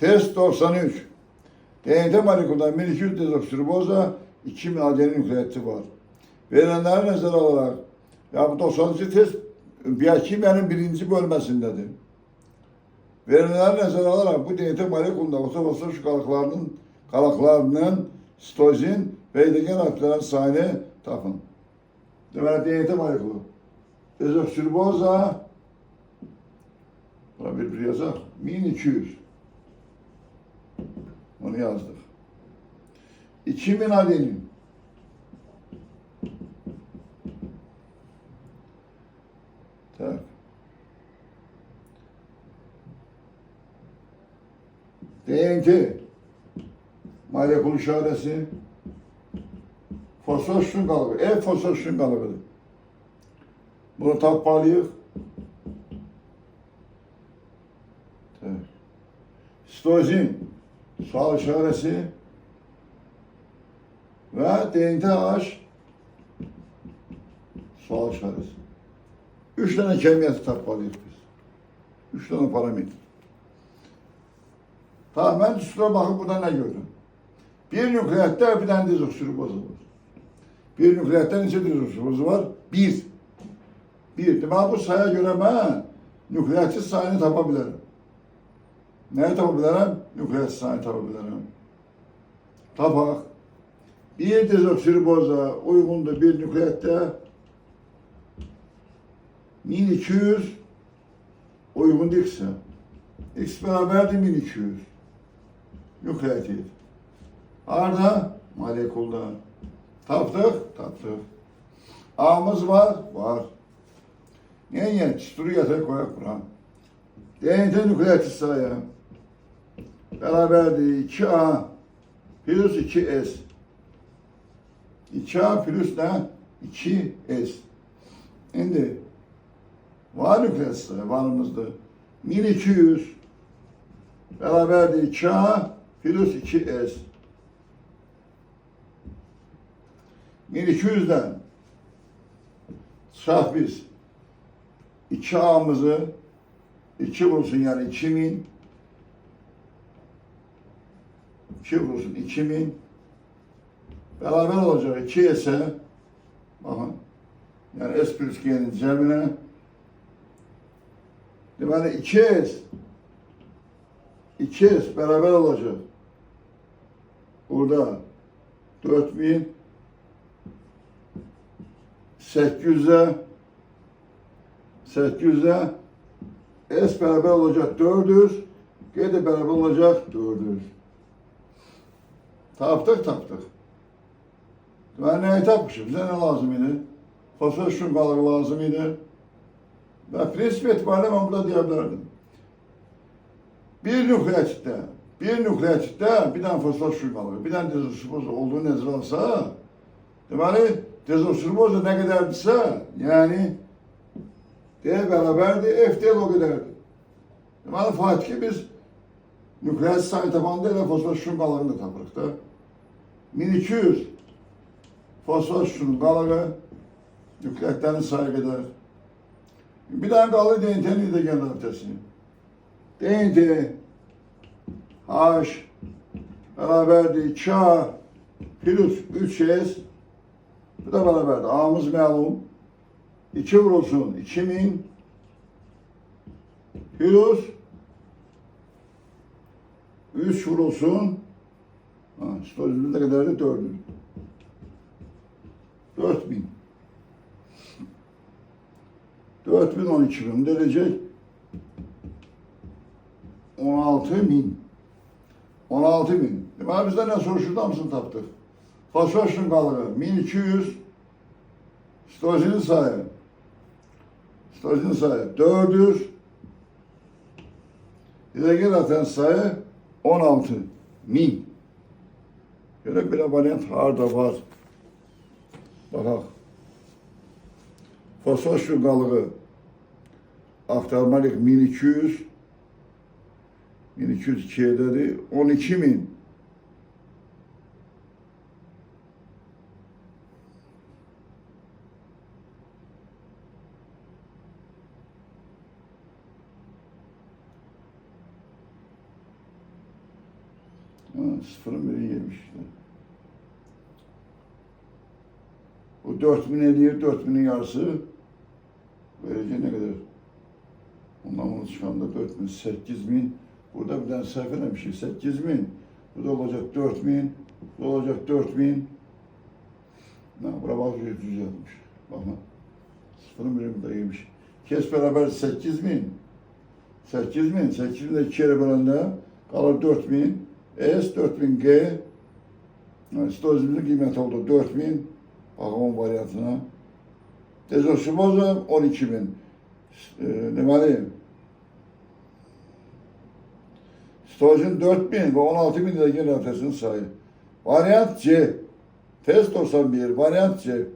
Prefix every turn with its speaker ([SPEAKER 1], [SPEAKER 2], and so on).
[SPEAKER 1] Test 93. DNT molekülünden 1200 dezoksiriboza 2000 adenin nükleati var. Verilenleri nazara alarak ya bu 93 test biyokimyanın birinci bölmesindedir. Verilenleri nazara alarak bu DNT molekülünde otobasaj kalıklarının kalıklarının stozin ve edegen aktarın sayını tapın. Demek DNT molekülü. Dezoksiriboza bir bir yazar. 1200. Onu yazdık. 2000 adenin. Tak. DNT. Molekül işaresi. Fosfor şun kalıbı. E fosfor şun kalıbıdır. Bunu tapmalıyız. Evet. Stozin sağ işaresi ve DNTH sağ işaresi. Üç tane kemiyeti takmalıyız biz. Üç tane parametre. Tamam ben üstüne bakıp burada ne gördüm? Bir nükleatta bir tane dezoksiribozu var. Bir nükleatta neçe dezoksiribozu var? Bir. Bir. Demek bu sayıya göre ben nükleatit sayını tapabilirim. Neyi tapabilirim? Nükleat sayını tapabilirim. Tapak. Bir dezoksiriboza uygundu bir nükleatta 1200 uygun X'e. X beraberdi 1200. Nükleatit. Arda molekulda. Taptık, taptık. A'mız var, var. Ne yani? Çisturu yatağa koyak bura. DNT nükleatit sayı. Beraberdi 2A plus 2S. 2A plus ne? 2S. Şimdi var nükleatit sayı varımızda. 1200 beraberdi 2A plus 2S. 1200'den saf biz 2A'mızı 2 vursun yani 2000 2 vursun 2000 beraber olacak 2 ise bakın yani S plus G'nin cebine. Yani 2 S 2 S beraber olacak. Burada 4000 800'e 800'e S beraber olacak 400 G de beraber olacak 400 Taptık taptık. Ben neyi tapmışım? Bize ne lazım idi? Fosfor şungaları lazım idi. Ve prensip itibariyle ben burada diyebilirdim. Bir nükleatitte, bir nükleatitte bir tane fosfor şungaları, bir tane dezoksiriboz olduğu nezle alsa, deməli dezoksiriboz da ne kadardıysa, yani D beraberdi, F de o kadardı. Deməli Fatih'i biz nükleat sayı tabanında ile fosfor şungalarını da tapırıq. 1200 fosfor şungaları nükleatlerin sayı kadar. Bir tane kaldı DNT'nin kendi ötesini. DNT H beraberdi K plus 3S bu da beraberdi. A'mız məlum. 2 vurulsun 2000 plus 3 vurulsun ha, stolümüz ne kadardı? 400. 4000. 4000 12 bin derece 16 bin. 16 bin. Demek bizden ne soru şurada mısın taptık? Fosfor şungalığı 1200 Stozinin sayı. Stozinin sayı 400 Hidrogen atan sayı 16 min. Belə belə variant harda var. Baxaq. Fosfor su qalığı aktarmalıq 1200 1202-dədir. 12000 Ha, sıfırın biri yemiş işte. Bu 4000 ediyor, 4000'in yarısı vereceği ne kadar? Ondan bunu çıkan da 4000, 8000. Burada bir tane sayfa bir şey, 8000. Bu da olacak 4000, bu da olacak 4000. Ne, bura bak 100 yapmış. Bakma. Sıfırın biri burada yemiş. Kes beraber 8000. 8000, 8000 de iki kere bölende kalır 4000. S 4000G yani stozimizin kıymeti oldu 4000 Bakımın varyantına. Dezosumoza 12 bin. E, demeli. Stojin 4 bin ve 16 bin lira genel nefesinin sahip. Varyant C. Test 91, varyant C.